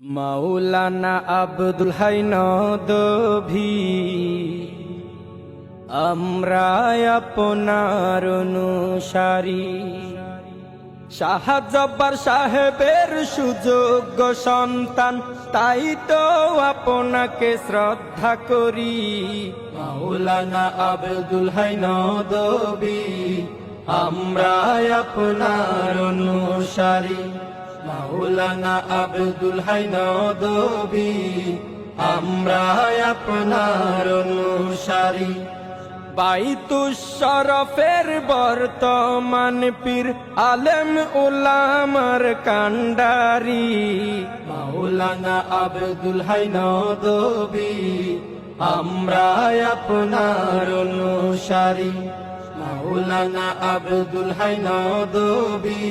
মাওলানা Abdul high Nadvi, আমরা আপনার অনুসারী। শাহজব্বার সাহেবের সুযোগ্য সন্তান, তাই তো আপনাকে শ্রদ্ধা করি। মাওলানা আব্দুল হাই নদবি আমরা আপনার অনুসারী। মাওলানা আব্দুল হাই নদবি আমরা আপনার অনুসারী। বাইতুশরফের বর্তমান পীর আলেম উলামার কান্ডারি মাওলানা আব্দুল হাই নদবি আমরা আপনার অনুসারী। মাওলানা আব্দুল হাই নদবি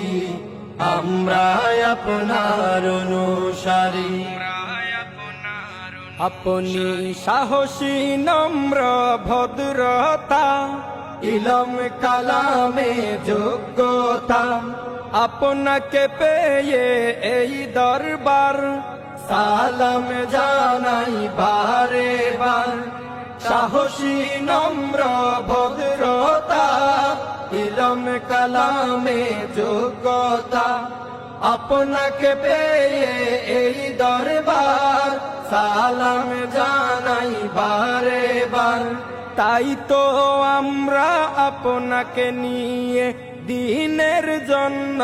আমরা আপনার অনুসারী। আপনি সাহসী, নম্র, ভদ্রতা, ইলম, কালামে যোগ্যতা। আপনাকে পেয়ে এই দরবার সালাম জানাই বারে বার সাহসী, নম্র ভদ্রতা ইলম কালামে যোগ্যতা আপনাকে পেয়ে এই দরবার সালাম জানাই বারে বার তাই তো আমরা আপনাকে নিয়ে দিনের জন্য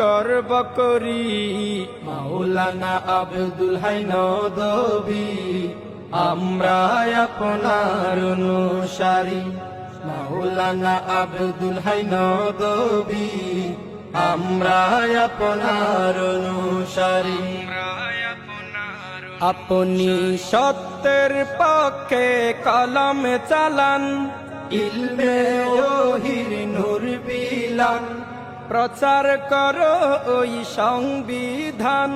গর্ব করি। মাওলানা আব্দুল হাই নদবি আমরা আপনার অনুসারী। মাওলানা আব্দুল হাই নদবি আমরা আপনার অনুসারী। আপনি সত্যের পক্ষে কলম চালান ইলমে ওহির নূর বিলান। প্রচার করো ওই সংবিধান।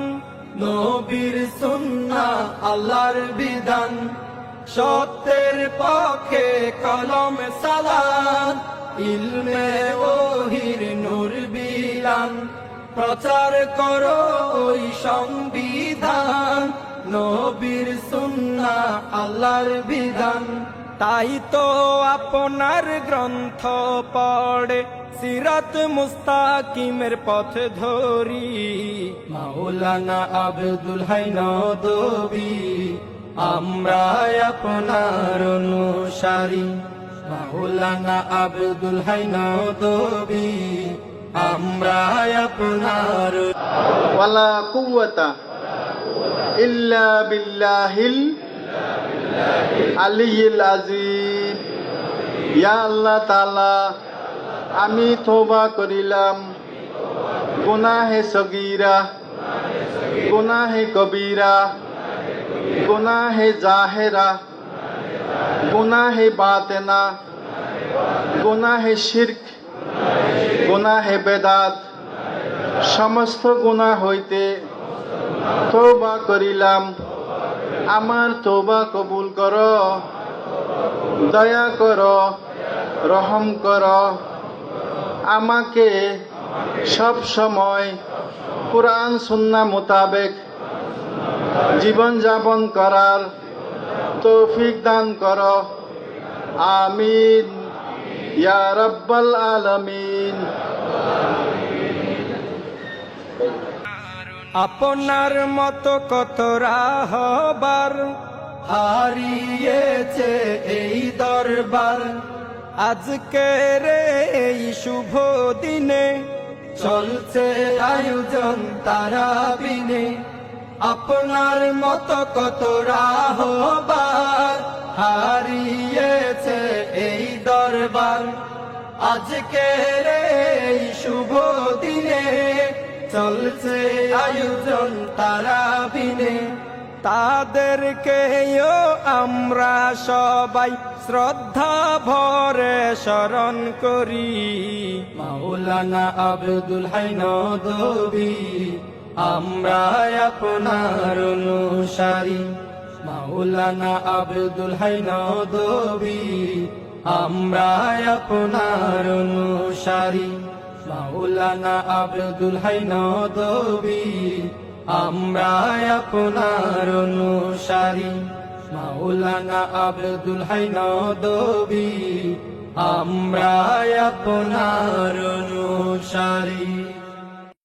নবীর সুন্না আল্লাহর বিধান। সত্যের পক্ষে কলম সালান ইলমে ওহির নূর বিলান। প্রচার করো ওই সংবিধান, নবীর সুন্না, আল্লাহর বিধান। তাই তো আপনার গ্রন্থ পড়ে, সিরাত মুস্তাকিমের পথ ধরি। মাওলানা আব্দুল হাই নদবি আমরা আপনার অনুসারী। মাওলানা আব্দুল হাই নদবি আমরা আপনার ওয়ালা কুওয়াতা ইল্লা বিল্লাহিল আলিয়িল আজিম ইয়া আল্লাহ তাআলা, আমি তওবা করিলাম। গুনাহে সগীরা, গুনাহে কবীরা গুনাহে জাহেরা, গুনাহে বাতেনা, গুনাহে শিরক, গুনাহে বেদাত, সমস্ত গুনাহ হইতে তৌবা করিলাম। আমার তৌবা কবুল কর, দয়া কর, রহম কর। আমাকে সব সময় কোরআন সুন্না মোতাবেক জীবন যাপন করার তৌফিক দান কর। আমিন। ইয়া রব্বাল আলামিন। আপনার মতো কত রাহবার হারিয়েছে এই দরবার। আজকে রে এই শুভ দিনে চলছে আয়োজন তারা বিনে আপনার মত কত রাহবার হারিয়েছে এই দরবার। আজকে এই শুভ দিনে চলছে আয়োজন তারা বিনে তাদেরকেও আমরা সবাই শ্রদ্ধা ভরে স্মরণ করি। মাওলানা আব্দুল হাই নদবি আমরা আপনার অনুসারী। মাওলানা আব্দুল হাই নদবি আমরা আপনার অনুসারী। মাওলানা আব্দুল হাই নদবি আমরা আপনার অনুসারী। মাওলানা আব্দুল হাই নদবী আমরা আপনার অনুসারী।